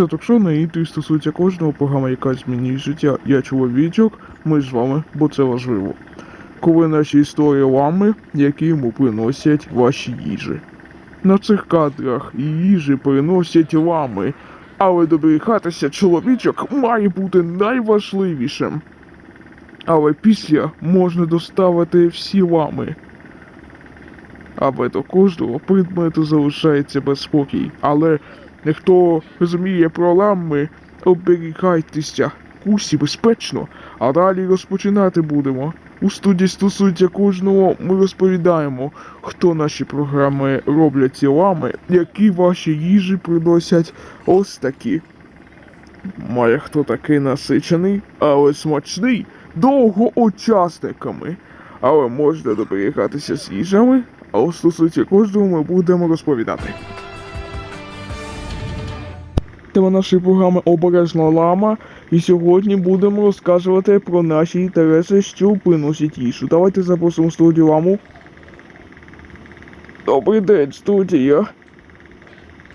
Це ток-шоу і ти стосується кожного програма, яка змінює життя. Я чоловічок, ми з вами, бо це важливо. Коли наші історії лами, які йому приносять ваші їжі. На цих кадрах їжі приносять лами, але добріхатися чоловічок має бути найважливішим. Але після можна доставити всі лами. Але до кожного предмету залишається безспокій. Але ніхто розуміє про лами, оберігайтеся. Курсі безпечно, а далі розпочинати будемо. У студії стосується кожного, ми розповідаємо, хто наші програми роблять ці лами, які ваші їжі приносять ось такі. Має хто такий насичений, але смачний, довго учасниками. Але можна доберігатися з їжами, а стосується кожного ми будемо розповідати. Тема нашої програми Обережна лама, і сьогодні будемо розказувати про наші інтереси, що приносять їжу. Давайте запросимо студію ламу. Добрий день, студія.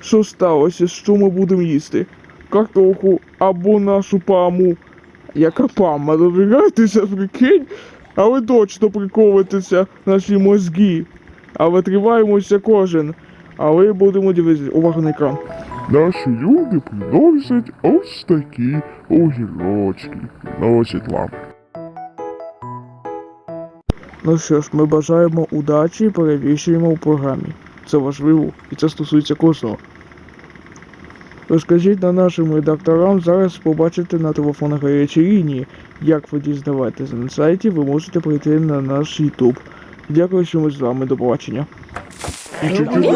Що сталося? Що ми будемо їсти? Картоху або нашу паму. Яка пама? Добігайтеся, прикинь? А ви точно приковуєтеся наші мозги. Але триваємося кожен. Але будемо дивитися. Увага на екран. Наші люди приносять ось такі огірочки. Носять вам. Ну що ж, ми бажаємо удачі і перевірюємо у програмі. Це важливо і це стосується кожного. Розкажіть на нашим редакторам, зараз побачите на телефонах гарячі лінії. Як ви дізнаваєтеся на сайті, ви можете прийти на наш YouTube. Дякую, що ми з вами. До побачення. 이쪽이